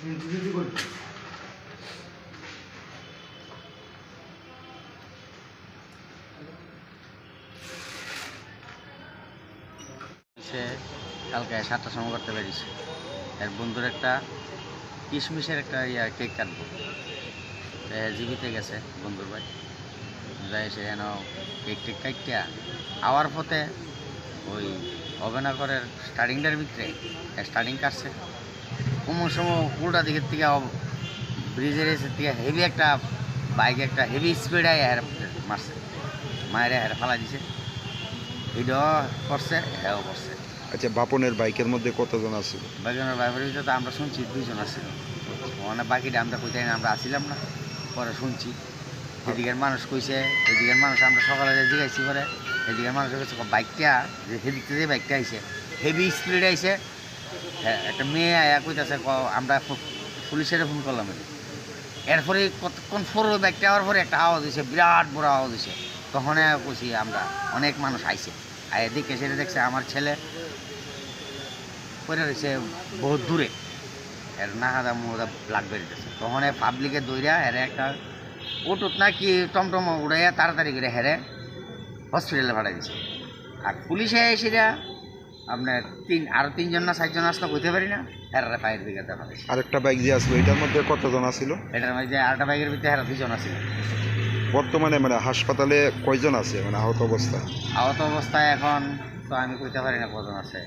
সে কালকে সাতটা সময় করতে পেরেছি। এর বন্ধুর একটা কিশমিশের একটা ইয়া কেক কাটবো। জীবিতে গেছে, বন্ধুর ভাই। যাই সে যেন কেক টেক কাইটা আওয়ার পথে ওই অবেনা স্টার্টিংটার ভিতরে স্টার্টিং কাটছে। কোমর সময় উল্টা দিকের থেকে ব্রিজের এসে থেকে হেভি একটা বাইক একটা হেভি স্পিডে হের মারছে। মায়ের হের ফালা দিছে। ভিডিও করছে হ্যাঁ করছে। আচ্ছা বাপনের বাইকের মধ্যে কতজন আছিল? বাইকের বাইকের ভিতরে তো আমরা শুনছি দুইজন আছিল। মানে বাকিটা আমরা কোথায় না আমরা আসিলাম না। পরে শুনছি। এদিকের মানুষ কইছে এদিকের মানুষ আমরা সকালে জিজ্ঞাসি করে এদিকের মানুষ কইছে বাইকটা যে থেকে যে বাইকটা আইছে হেভি স্পিড আইছে হ্যাঁ একটা মেয়ে আয়া কইতাছে আমরা পুলিশের ফোন করলাম এরপরে কতক্ষণ পর ওই বাইকটা আওয়ার পরে একটা আওয়াজ হয়েছে বিরাট বড় আওয়াজ হয়েছে তখন কইছি, আমরা অনেক মানুষ আইছে। আয় দেখে সেটা দেখছে, আমার ছেলে পরে রয়েছে বহুত দূরে। এর নাহাদা মুহাদা ব্লাড বেরিতেছে তখন পাবলিকে দইরা হেরে একটা ওটুত না কি টমটম উড়াইয়া তাড়াতাড়ি করে হেরে হসপিটালে পাঠাই দিছে। আর পুলিশে এসে আপনার তিন আরও তিনজন না চারজন আসতে কইতে পারি না। হেরারে ফায়ার ব্রিগেডে পাঠাইছে আরেকটা বাইক যে আসলো এটার মধ্যে কতজন আছিল এটার মধ্যে আরেকটা বাইকের ভিতরে হেরা দুজন আছে বর্তমানে মানে হাসপাতালে কয়জন আছে? মানে আহত অবস্থা? আহত অবস্থায় এখন তো আমি কইতে পারি না কজন আছে।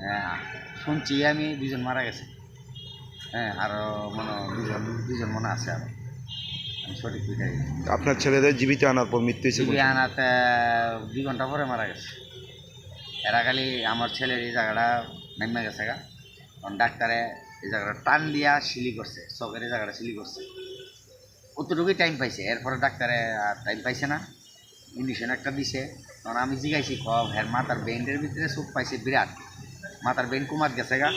হ্যাঁ, শুনছি আমি দুজন মারা গেছে। হ্যাঁ আরও মনে দুজন দুজন মনে আছে আরও। আমি সঠিক আপনার ছেলেদের জীবিত আনার পর মৃত্যু হয়েছে আনাতে দুই ঘণ্টা পরে মারা গেছে। এরা খালি আমার ছেলের এই জায়গাটা নেমে গেছে গা। তখন ডাক্তারে এই জায়গাটা টান দিয়া সিলি করছে চকের এই জায়গাটা সিলি করছে। অতটুকুই টাইম পাইছে, এরপরে ডাক্তারে আর টাইম পাইছে না। ইঞ্জেকশন একটা দিছে তখন আমি জিগাইছি ক হ্যাঁ মাথার বেন্ডের ভিতরে চোখ পাইছে বিরাট। মাথার বেন কুমার গেছে গা।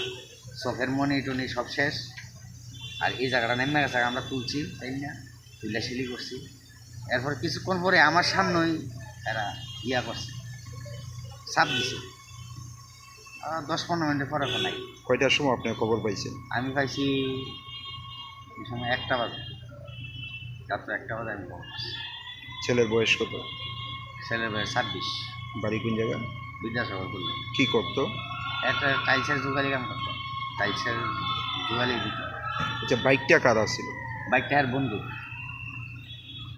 চোখের মনি টনি সব শেষ। আর এই জায়গাটা নেমে গেছে আমরা তুলছি, তাই না? তুলে সিলি করছি। এরপর কিছুক্ষণ পরে আমার সামনেই এরা ইয়া করছে। চাপ দিছে। দশ পনেরো মিনিটের পরে নাই। কয়টার সময় আপনি খবর পাইছেন? আমি পাইছি এই সময় একটা বাজে। রাত্র একটা বাজে আমি খবর পাইছি। ছেলের বয়স কত? ছেলের বয়স ছাব্বিশ। বাড়ি কোন জায়গায় বিদ্যাসাগর করল কি করতো? একটা টাইলসের যুগালি কাম করতো। টাইলসের যুগালি দিত আচ্ছা বাইকটা কার আছিল? বাইকটা আর বন্ধু।